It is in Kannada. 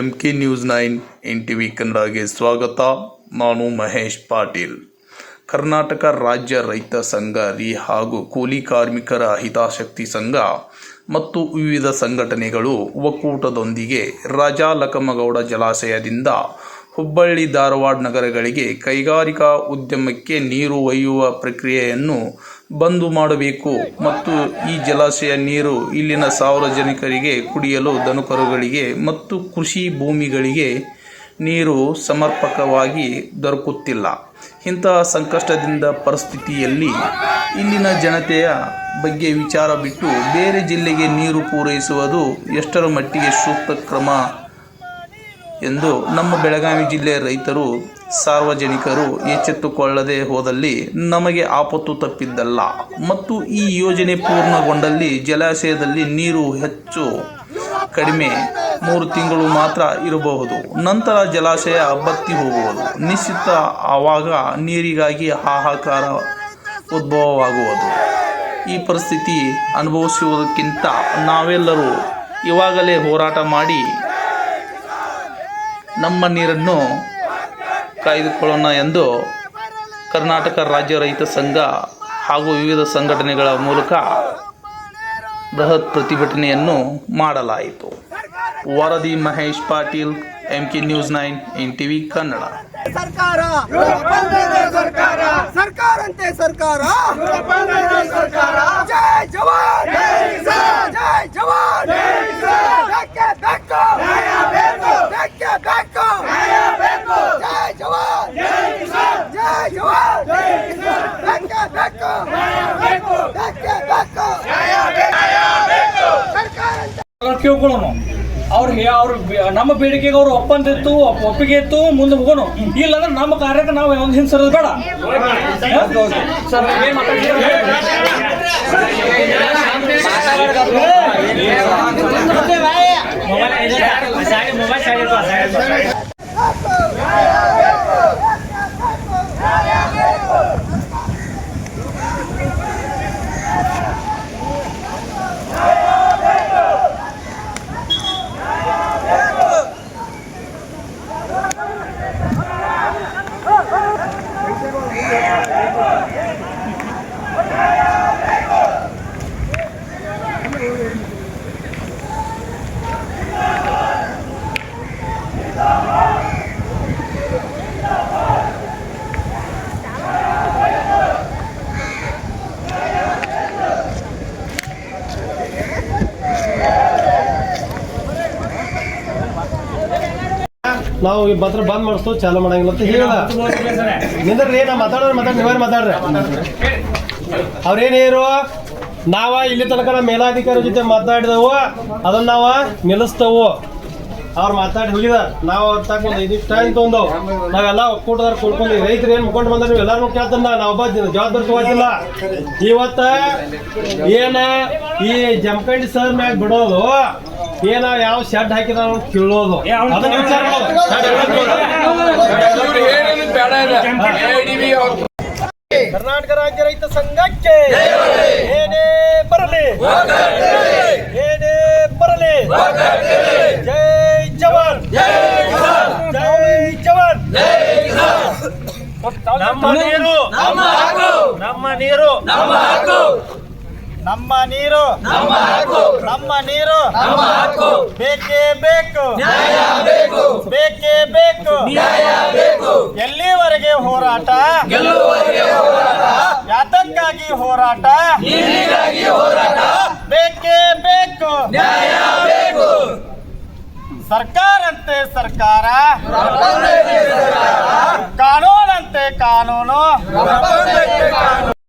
M K news nine N T V ಕನ್ನಡಗೆ ಸ್ವಾಗತ. ನಾನು ಮಹೇಶ್ ಪಾಟೀಲ್. ಕರ್ನಾಟಕ ರಾಜ್ಯ ರೈತ ಸಂಘ, ರಿ ಹಾಗೂ ಕೂಲಿ ಕಾರ್ಮಿಕರ ಹಿತಾಸಕ್ತಿ ಸಂಘ ಮತ್ತು ವಿವಿಧ ಸಂಘಟನೆಗಳು ಒಕ್ಕೂಟದೊಂದಿಗೆ ರಾಜಾ ಲಕಮಗೌಡ ಜಲಾಶಯದಿಂದ ಹುಬ್ಬಳ್ಳಿ ಧಾರವಾಡ ನಗರಗಳಿಗೆ ಕೈಗಾರಿಕಾ ಉದ್ಯಮಕ್ಕೆ ನೀರು ಒಯ್ಯುವ ಪ್ರಕ್ರಿಯೆಯನ್ನು ಬಂದು ಮಾಡಬೇಕು. ಮತ್ತು ಈ ಜಲಾಶಯ ನೀರು ಇಲ್ಲಿನ ಸಾರ್ವಜನಿಕರಿಗೆ ಕುಡಿಯಲು ದನಕರುಗಳಿಗೆ ಮತ್ತು ಕೃಷಿ ಭೂಮಿಗಳಿಗೆ ನೀರು ಸಮರ್ಪಕವಾಗಿ ದೊರಕುತ್ತಿಲ್ಲ. ಇಂತಹ ಸಂಕಷ್ಟದಿಂದ ಪರಿಸ್ಥಿತಿಯಲ್ಲಿ ಇಲ್ಲಿನ ಜನತೆಯ ಬಗ್ಗೆ ವಿಚಾರ ಬಿಟ್ಟು ಬೇರೆ ಜಿಲ್ಲೆಗೆ ನೀರು ಪೂರೈಸುವುದು ಎಷ್ಟರ ಮಟ್ಟಿಗೆ ಸೂಕ್ತ ಕ್ರಮ ಎಂದು ನಮ್ಮ ಬೆಳಗಾವಿ ಜಿಲ್ಲೆಯ ರೈತರು ಸಾರ್ವಜನಿಕರು ಎಚ್ಚೆತ್ತುಕೊಳ್ಳದೆ ಹೋದಲ್ಲಿ ನಮಗೆ ಆಪತ್ತು ತಪ್ಪಿದ್ದಲ್ಲ. ಮತ್ತು ಈ ಯೋಜನೆ ಪೂರ್ಣಗೊಂಡಲ್ಲಿ ಜಲಾಶಯದಲ್ಲಿ ನೀರು ಹೆಚ್ಚು ಕಡಿಮೆ ಮೂರು ತಿಂಗಳು ಮಾತ್ರ ಇರಬಹುದು. ನಂತರ ಜಲಾಶಯ ಬತ್ತಿ ಹೋಗುವುದು. ನಿಶ್ಚಿತ ಆವಾಗ ನೀರಿಗಾಗಿ ಹಾಹಾಕಾರ ಉದ್ಭವವಾಗುವುದು. ಈ ಪರಿಸ್ಥಿತಿ ಅನುಭವಿಸುವುದಕ್ಕಿಂತ ನಾವೆಲ್ಲರೂ ಇವಾಗಲೇ ಹೋರಾಟ ಮಾಡಿ ನಮ್ಮ ನೀರನ್ನು ಕಾಯ್ದುಕೊಳ್ಳೋಣ ಎಂದು ಕರ್ನಾಟಕ ರಾಜ್ಯ ರೈತ ಸಂಘ ಹಾಗೂ ವಿವಿಧ ಸಂಘಟನೆಗಳ ಮೂಲಕ ಬೃಹತ್ ಪ್ರತಿಭಟನೆಯನ್ನು ಮಾಡಲಾಯಿತು. ವರದಿ Mahesh Patil M K news nine N TV Kannada. ಸರ್ಕಾರ ಸರ್ಕಾರ. ಕೇಳ್ಕೊಳ್ಳೋಣ ಅವ್ರು ಅವ್ರ ನಮ್ಮ ಬೇಡಿಕೆಗೆ ಅವ್ರು ಒಪ್ಪಂದ ಇತ್ತು ಒಪ್- ಒಪ್ಪಿಗೆ ಇತ್ತು ಮುಂದೆ ಹೋಗೋಣ ಇಲ್ಲಾಂದ್ರೆ ನಮ್ಮ ಕಾರ್ಯಕ್ಕೆ ನಾವು ಒಂದು ಹಿಂಸರೋದು ಬೇಡ ಸರ್ ನಾವು ಈ ಮಾತ್ರ ಬಂದ್ ಮಾಡಿಸ್ತು, ಚಾಲು ಮಾಡಂಗಿಲ್ಲ ಅಂತ ಹೇಳ ನಿಂದ್ರಿ ನಾ ಮಾತಾಡೋರು ಮಾತಾಡಿ ನೀವೇನು ಮಾತಾಡ್ರಿ? ಅವ್ರೇನೇರು? ನಾವ ಇಲ್ಲಿ ತನಕ ಮೇಲಾಧಿಕಾರಿ ಜೊತೆ ಮಾತಾಡಿದವು, ಅದನ್ನ ನಾವ ನಿಲ್ಲಿಸ್ತವು. ಅವ್ರು ಮಾತಾಡಿ ಹೋಗಿದಾರ. ನಾವು ಅವ್ರ ತಕ್ಕ ಒಂದು ಐದು ಟೈಮ್ ಒಂದು ನಾವೆಲ್ಲ ಒಕ್ಕೂಟದಾರ ಕುಳ್ಕೊಂಡು ರೈತರು ಏನು ಮುಕೊಂಡ್ ಬಂದ್ರೆ ನೀವು ಎಲ್ಲಾರು ಕೇಳ್ತಂದ ನಾವು ಒಬ್ಬ ಜವಾಬ್ದಾರಿ ತಗೋತಿಲ್ಲ. ಇವತ್ತ ಏನ ಈ ಜಮಖಂಡಿ ಸರ್ ಮ್ಯಾಗ ಬಿಡೋದು ಏನ ಯಾವ ಶೆಡ್ ಹಾಕಿದ ಕೇಳೋದು. ಅದನ್ನ ವಿಚಾರ ಮಾಡೋದು. ಕರ್ನಾಟಕ ರಾಜ್ಯ ರೈತ ಸಂಘಕ್ಕೆ ಏನೇ ಬರಲಿ. ಏನೇ ಬರಲಿ. ನಮ್ಮ ನೀರು ನಮ್ಮ ನೀರು. ನಮ್ಮ ನೀರು. ನಮ್ಮ ನೀರು. ಬೇಕೇ ಬೇಕು. ಬೇಕೇ. ಬೇಕು ಎಲ್ಲಿವರೆಗೆ ಹೋರಾಟ? ಯಾತಕ್ಕಾಗಿ ಹೋರಾಟ? ಬೇಕೇ ಬೇಕು. ಸರ್ಕಾರಂತೆ ಸರ್ಕಾರ. ಕಾನೂನಂತೆ ಕಾನೂನು